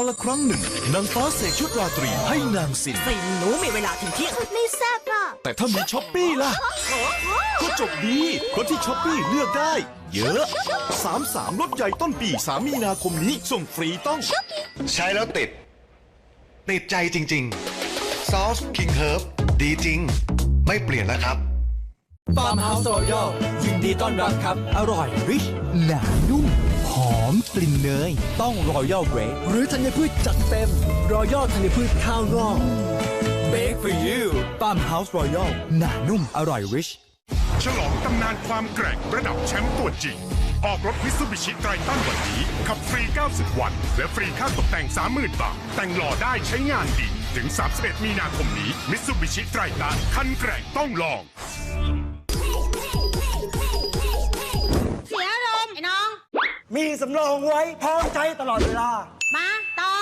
การละครั้งหนึ่งนางฟ้าเสกชุดราตรีให้นางสินสินหนูมีเวลาถึงเที่ยงไม่แซ่บอะแต่ถ้ามีช้อปปี้ล่ะ ก็จบดีคนที่ช้อปปี้เลือกได้ เยอะสามสามลดใหญ่ต้นปีสามีนาคมนี้ส่งฟรีต้อง ใช้แล้วติด ติดใจจริง ๆ ซอสคิงเฮิร์บดีจริง ไม่เปลี่ยนแล้วครับ ฟาร์มเฮาส์รอยัลยินดีต้อนรับครับ อร่อย ริช หนานุ่ม หอมกลิ่นเนย ต้องรอยัลเบรกหรือธัญพืชจัดเต็มรอยัลธัญพืชข้าวงอกเบรก for you ฟาร์มเฮาส์รอยัลหนานุ่ม อร่อย ริช ฉลองตำนานความแกร่งระดับแชมป์ตัวจริงออกรถมิซูบิชิไตรตันวันนี้ ขับฟรี 90 วัน และฟรีค่าตกแต่ง 30,000 บาท แต่งหล่อได้ใช้งานดี ถึง 31 มีนาคมนี้มิซูบิชิไตรตันคันแกร่งต้องลอง มีสำรองไว้พร้อมใช้ตลอดเวลา มาต่อ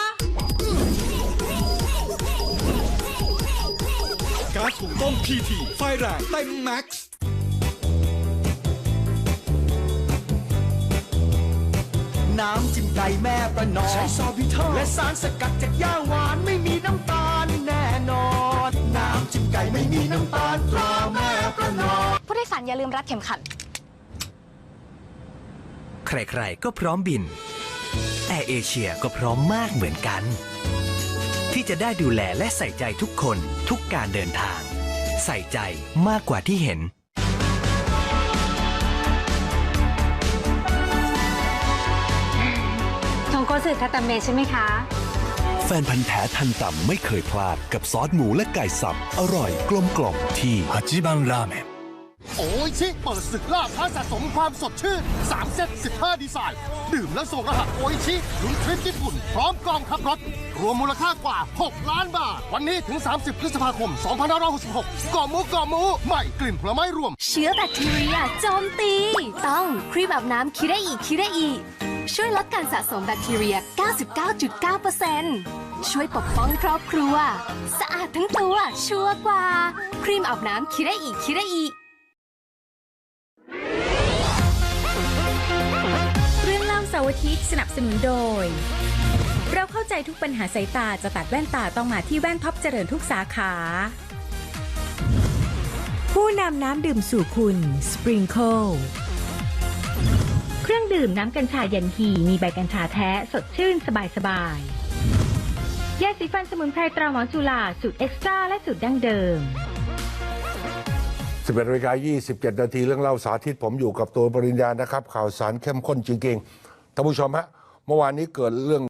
การถูกต้มพีทีไฟแรงเต็มแม็กซ์ น้ำจิ้มไก่แม่ประนอมใช้ซอพิทอลและสารสกัดจากย่าหวานไม่มีน้ำตาลแน่นอน น้ำจิ้มไก่ไม่มีน้ำตาลตราแม่ประนอมผู้โดยสารอย่าลืมรัดเข็มขัด ใครๆ ก็พร้อมบิน แอร์เอเชียก็พร้อมมากเหมือนกัน ที่จะได้ดูแลและใส่ใจทุกคนทุกการเดินทาง ใส่ใจมากกว่าที่เห็น ทงโกสึทาตาเมะใช่ไหมคะ แฟนพันธ์แท้ทันต่ำไม่เคยพลาดกับซอสหมูและไก่สับ อร่อยกลมกล่อมที่ฮัจิบังราเมน โอ้ยชิเปิดศึกล่าท้าสะสมความสดชื่น 3 เซต 15 ดีไซน์ ดื่มแล้วส่งรหัสโอชิลุ้นทริปญี่ปุ่น พร้อมกองขับรถ รวมมูลค่ากว่า 6 ล้านบาท วันนี้ถึง 30 พฤษภาคม 2566ก่อมูก่อมูใหม่กลิ่นผลไม้รวม เชื้อแบคทีเรียโจมตี ต้องครีมอาบน้ำคิเรอิคิเรอิช่วยลดการสะสมแบคทีเรีย 99.9%ช่วยปกป้องครอบครัว สะอาดทั้งตัวชัวร์กว่า ครีมอาบน้ำคิเรอิคิเรอิเร์อาทิตย์สนับสนุนโดย เราเข้าใจทุกปัญหาสายตาจะตัดแว่นตาต้องมาที่แว่นท็อปเจริญทุกสาขา ผู้นำน้ำดื่มสู่คุณ Sprinkle เครื่องดื่มน้ำกัญชายันฮีมีใบกัญชาแท้สดชื่นสบายสบายยาสีฟันสมุนไพรตราหมอจุฬาสูตรเอ็กซ์ตร้าและสูตรดั้งเดิม11นาฬิกา27 นาทีเรื่องเล่าสาธิตผมอยู่กับตัวปริญญานะครับ ข่าวสารเข้มข้นจริง ๆ ท่านผู้ชมฮะเมื่อวานนี้เกิดเรื่อง